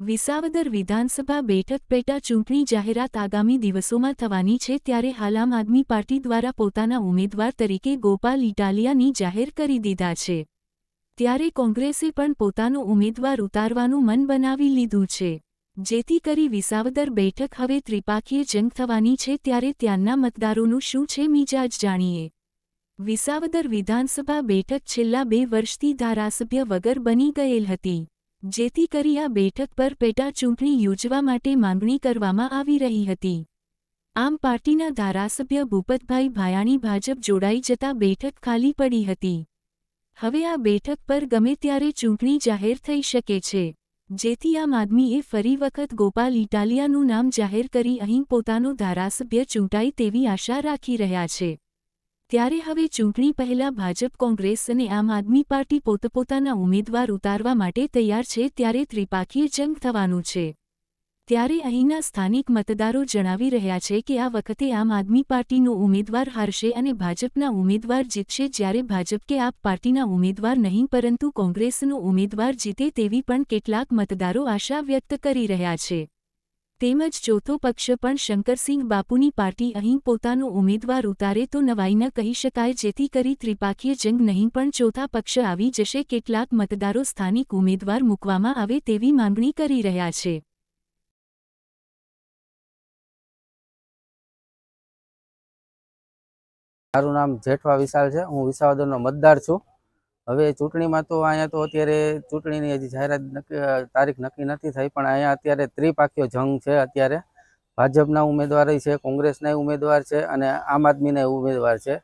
વિસાવદર વિધાનસભા બેઠક પેટા ચૂંટણી જાહેરાત આગામી દિવસોમાં થવાની છે ત્યારે હાલ આમ આદમી પાર્ટી દ્વારા પોતાના ઉમેદવાર તરીકે ગોપાલ ઇટાલિયાની જાહેર કરી દીધા છે. ત્યારે કોંગ્રેસે પણ પોતાનો ઉમેદવાર ઉતારવાનું મન બનાવી લીધું છે. જેથી કરી વિસાવદર બેઠક હવે ત્રિપાખીય જંગ થવાની છે ત્યારે ત્યાંના મતદારોનું શું છે મિજાજ જાણીએ. વિસાવદર વિધાનસભા બેઠક છેલ્લા બે વર્ષથી ધારાસભ્ય વગર બની ગયેલ હતી. જેથી કરી આ બેઠક પર પેટા ચૂંટણી યોજવા માટે માંગણી કરવામાં આવી રહી હતી. આમ પાર્ટીના ધારાસભ્ય ભૂપતભાઈ ભાયાણી ભાજપ જોડાઈ જતા બેઠક ખાલી પડી હતી. હવે આ બેઠક પર ગમે ત્યારે ચૂંટણી જાહેર થઈ શકે છે. જેથી આમ આદમીએ ફરી વખત ગોપાલ ઇટાલિયાનું નામ જાહેર કરી અહીં પોતાનો ધારાસભ્ય ચૂંટાય તેવી આશા રાખી રહ્યા છે. ત્યારે હવે ચૂંટણી પહેલા ભાજપ કોંગ્રેસ અને આમ આદમી પાર્ટી પોતપોતાના ઉમેદવાર ઉતારવા માટે તૈયાર છે ત્યારે ત્રિપાખીય જંગ થવાનું છે. ત્યારે અહીંના સ્થાનિક મતદારો જણાવી રહ્યા છે કે આ વખતે આમ આદમી પાર્ટીનો ઉમેદવાર હારશે અને ભાજપના ઉમેદવાર જીતશે જ્યારે ભાજપ કે આપ પાર્ટીના ઉમેદવાર નહીં પરંતુ કોંગ્રેસનો ઉમેદવાર જીતે તેવી પણ કેટલાક મતદારો આશા વ્યક્ત કરી રહ્યા છે. તેમજ ચોથો પક્ષ પણ શંકરસિંહ બાપુની પાર્ટી અહીં પોતાનો ઉમેદવાર ઉતારે તો નવાઈ ન કહી શકાય જેથી કરી ત્રિપાખીય જંગ નહીં પણ ચોથા પક્ષ આવી જશે કેટલાક મતદારો સ્થાનિક ઉમેદવાર મૂકવામાં આવે તેવી માંગણી કરી રહ્યા છે. મારું નામ જેઠવા વિશાલ છે. હું વિસાવદરનો મતદાર છું. હવે ચૂંટણીમાં તો અહીંયા તો અત્યારે ચૂંટણીની હજી જાહેરાત નક્કી તારીખ નક્કી નથી થઈ, પણ અહીંયા અત્યારે ત્રિપાખીઓ જંગ છે અત્યારે. ભાજપના ઉમેદવાર છે, કોંગ્રેસના ઉમેદવાર છે અને આમ આદમીના ઉમેદવાર છે.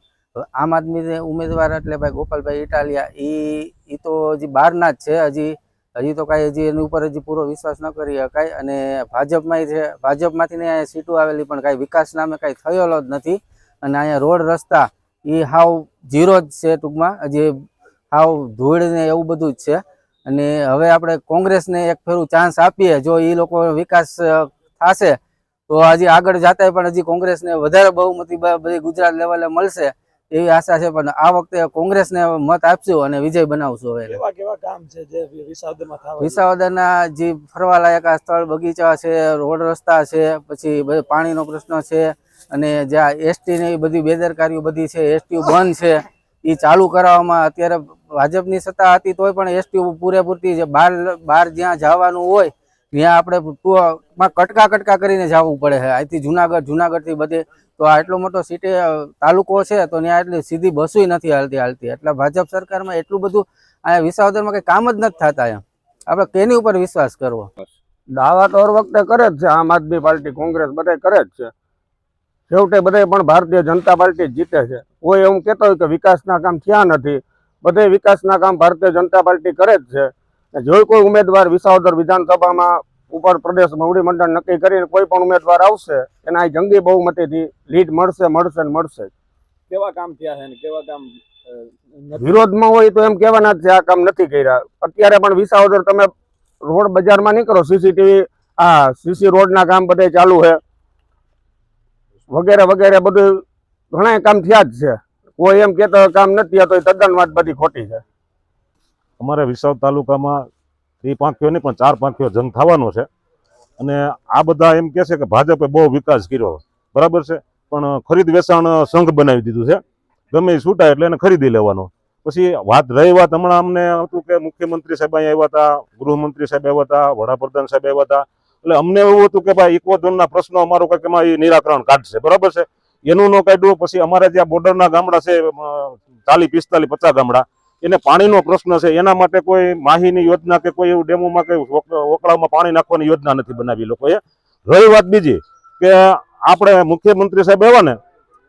આમ આદમી ઉમેદવાર એટલે ભાઈ ગોપાલભાઈ ઇટાલિયા એ એ તો હજી બહારના જ છે, હજી હજી તો કાંઈ હજી એની ઉપર હજી પૂરો વિશ્વાસ ન કરી શકાય. અને ભાજપમાં છે, ભાજપમાંથી ને અહીંયા સીટો આવેલી, પણ કાંઈ વિકાસ નામે કાંઈ થયેલો જ નથી. અને અહીંયા રોડ રસ્તા એ હાવ ઝીરો જ છે ટૂંકમાં. હજી હાવ ધૂળ ને એવું બધું જ છે. અને હવે આપણે કોંગ્રેસને એક ફેરું ચાન્સ આપીએ જો એ લોકો વિકાસ થશે તો હજી આગળ જતા પણ હજી કોંગ્રેસને વધારે બહુમતી બધી ગુજરાત લેવલે મળશે એવી આશા છે. પણ આ વખતે કોંગ્રેસને મત આપશું અને વિજય બનાવશું હવે. કેવા કેવા કામ છે જે વિસાવદરના જે ફરવાલાયક આ સ્થળ બગીચા છે રોડ રસ્તા છે પછી પાણીનો પ્રશ્ન છે અને જ્યાં એસટી ની બધી બેદરકારીઓ બધી છે એસટી બંધ છે. એ ચાલુ કરાવવામાં અત્યારે ભાજપની સત્તા હતી તોય પણ એસટી પૂરેપૂરતી જે બહાર બહાર જ્યાં જવાનું હોય, ત્યાં આપણે કટકા કટકા કરીને જવું પડે છે. અહીંથી જુનાગઢ, જુનાગઢથી બધે તો આ એટલો મોટો સિટી તાલુકો છે, તો ત્યાં એટલી સીધી બસોય નથી હાલતી હાલતી. એટલે ભાજપ સરકારમાં એટલું બધું અહીંયા વિસાવદરમાં કંઈ કામ જ નથી થતા એમ. આપણે કેની ઉપર વિશ્વાસ કરવો? દાવા તો હર વખતે કરે જ છે, આમ આદમી પાર્ટી, કોંગ્રેસ બધા કરે જ છે. છેવટે બધે પણ ભારતીય જનતા પાર્ટી જીતે છે. કોઈ એવું કહેતો હોય કે વિકાસના કામ થયા નથી. બધે વિકાસના કામ ભારતીય જનતા પાર્ટી કરે જ છે. જો કોઈ ઉમેદવાર વિસાવદર વિધાનસભામાં ઉપર પ્રદેશ મોવડી મંડળ નક્કી કરીને કોઈ પણ ઉમેદવાર આવશે એને આ જંગી બહુમતીથી લીડ મળશે મળશે ને મળશે. કેવા કામ થયા છે કેવા કામ વિરોધમાં હોય તો એમ કહેવાના જ છે આ કામ નથી કર્યા. અત્યારે પણ વિસાવદર તમે રોડ બજારમાં નીકળો સીસીટીવી આ સીસી રોડના કામ બધે ચાલુ છે. વગેરે વગેરે બધું ઘણા કામ થયા જ છે. કોઈ એમ કહેતો કામ નથી તો એ તદ્દન વાત બધી ખોટી છે. અમારે વિસાવ તાલુકામાં એ પાંખીઓ નહીં, પણ ચાર પાંખીઓ જંગ થવાનો છે. અને આ બધા એમ કહે છે કે ભાજપે બહુ વિકાસ કર્યો. બરાબર છે? પણ ખરીદ વેચાણ સંઘ બનાવી દીધું છે. ગમે એ છૂટાય એટલે એને ખરીદી લેવાનો. પછી વાત રહી વાત હમણાં અમને હતું કે મુખ્યમંત્રી સાહેબ અહીંયા આવ્યા હતા, ગૃહમંત્રી સાહેબ આવ્યા હતા, વડાપ્રધાન સાહેબ આવ્યા હતા. એટલે અમને એવું હતું કે ભાઈ ઇકોઝોનના પ્રશ્નો અમારું કંઈક એમાં એ નિરાકરણ કાઢશે. બરાબર છે? એનું ન કાઢ્યું પછી અમારે જ્યાં બોર્ડરના ગામડા છે ચાલીસ, પિસ્તાલીસ, પચાસ ગામડા. એને પાણીનો પ્રશ્ન છે. એના માટે કોઈ માહીની યોજના કે કોઈ એવું ડેમોમાં કે ઓકળામાં પાણી નાખવાની યોજના નથી બનાવી લોકોએ. રહી વાત બીજી કે આપણે મુખ્યમંત્રી સાહેબ આવ્યા ને,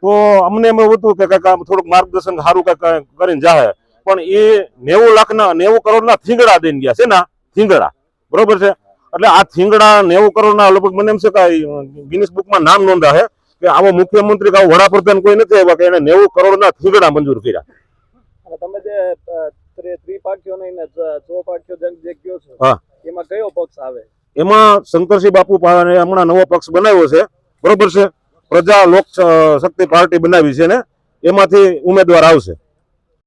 તો અમને એમ હતું કે કંઈક થોડુંક માર્ગદર્શન સારું કંઈક કરીને જાહે. પણ એ નેવું લાખના, નેવું કરોડના થીંગડા દઈને ગયા છે ને થીંગડા. બરોબર છે? એટલે આ થીંગડા નેવું કરોડના લગભગ મને એમ છે કે ગિનિસ બુકમાં નામ નોંધા છે કે આવો મુખ્યમંત્રી કે આવો વડાપ્રધાન કોઈ નથી આવ્યા કે એને નેવું કરોડના થીંગડા મંજૂર કર્યા. તમે જે અ, ત્રિ- નહીં ને ચ- જંગ જે કયો છો. એમાં કયો પક્ષ આવે? એમાં શંકરસિંહ બાપુ હમણાં નવો પક્ષ બનાવ્યો છે બરોબર છે? પ્રજા લોક શક્તિ પાર્ટી બનાવી છે ને એમાંથી ઉમેદવાર આવશે.